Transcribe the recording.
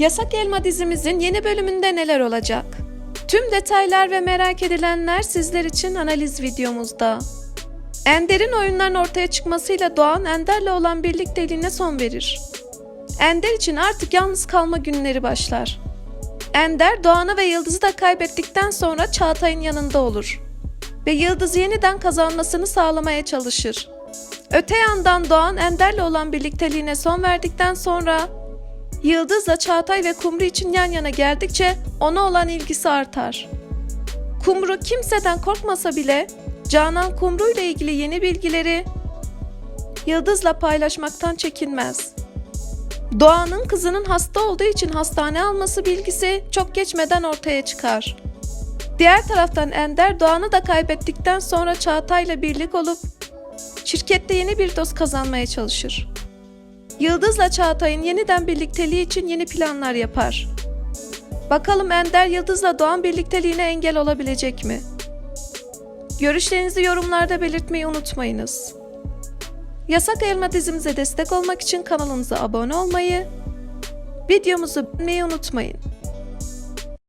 Yasak Elma dizimizin yeni bölümünde neler olacak? Tüm detaylar ve merak edilenler sizler için analiz videomuzda. Ender'in oyunların ortaya çıkmasıyla Doğan Ender'le olan birlikteliğine son verir. Ender için artık yalnız kalma günleri başlar. Ender, Doğan'ı ve Yıldız'ı da kaybettikten sonra Çağatay'ın yanında olur. Ve Yıldız yeniden kazanmasını sağlamaya çalışır. Öte yandan Doğan Ender'le olan birlikteliğine son verdikten sonra Yıldız'la Çağatay ve Kumru için yan yana geldikçe ona olan ilgisi artar. Kumru kimseden korkmasa bile Canan Kumru ile ilgili yeni bilgileri Yıldız'la paylaşmaktan çekinmez. Doğan'ın kızının hasta olduğu için hastane alması bilgisi çok geçmeden ortaya çıkar. Diğer taraftan Ender Doğan'ı da kaybettikten sonra Çağatay'la birlik olup şirkette yeni bir dost kazanmaya çalışır. Yıldız'la Çağatay'ın yeniden birlikteliği için yeni planlar yapar. Bakalım Ender Yıldız'la Doğan birlikteliğine engel olabilecek mi? Görüşlerinizi yorumlarda belirtmeyi unutmayınız. Yasak Elma dizimize destek olmak için kanalımıza abone olmayı, videomuzu beğenmeyi unutmayın.